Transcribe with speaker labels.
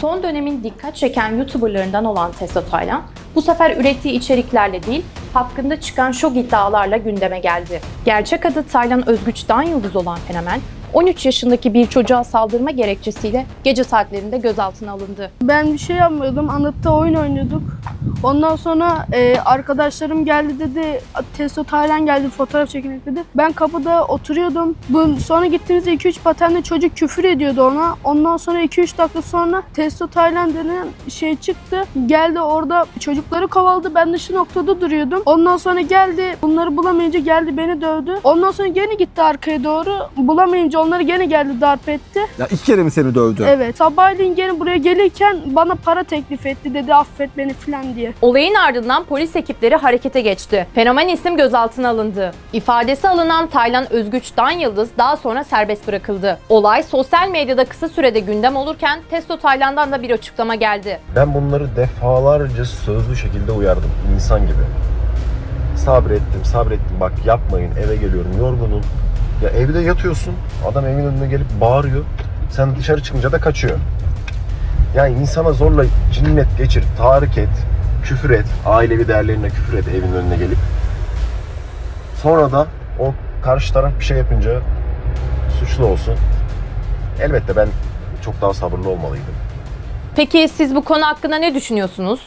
Speaker 1: Son dönemin dikkat çeken YouTuberlarından olan Testo Taylan, bu sefer ürettiği içeriklerle değil, hakkında çıkan şok iddialarla gündeme geldi. Gerçek adı Taylan Özgüç Yıldız olan fenomen, 13 yaşındaki bir çocuğa saldırma gerekçesiyle gece saatlerinde gözaltına alındı.
Speaker 2: Ben bir şey yapmıyordum. Anıtta oyun oynuyorduk. Ondan sonra e, arkadaşlarım geldi dedi. Testo Taylan geldi fotoğraf çekmek dedi. Ben kapıda oturuyordum. Bu, sonra gittiğimizde 2-3 patenle çocuk küfür ediyordu ona. Ondan sonra 2-3 dakika sonra Testo Taylan denen şey çıktı. Geldi orada çocukları kovaladı. Ben de şu noktada duruyordum. Ondan sonra geldi. Bunları bulamayınca geldi beni dövdü. Ondan sonra gene gitti arkaya doğru. Bulamayınca onları gene geldi darp etti.
Speaker 3: Ya iki kere mi seni dövdü?
Speaker 2: Evet. Sabahleyin gene buraya gelirken bana para teklif etti dedi affet beni filan diye.
Speaker 1: Olayın ardından polis ekipleri harekete geçti. Fenomen isim gözaltına alındı. İfadesi alınan Taylan Özgüç Dan Yıldız daha sonra serbest bırakıldı. Olay sosyal medyada kısa sürede gündem olurken Testo Taylan'dan da bir açıklama geldi.
Speaker 4: Ben bunları defalarca sözlü şekilde uyardım insan gibi. Sabrettim, sabrettim. Bak yapmayın, eve geliyorum, yorgunum. Ya evde yatıyorsun, adam evin önüne gelip bağırıyor. Sen dışarı çıkınca da kaçıyor. Yani insana zorla cinnet geçir, tahrik et, küfür et, ailevi değerlerine küfür et evin önüne gelip. Sonra da o karşı taraf bir şey yapınca suçlu olsun. Elbette ben çok daha sabırlı olmalıydım.
Speaker 1: Peki siz bu konu hakkında ne düşünüyorsunuz?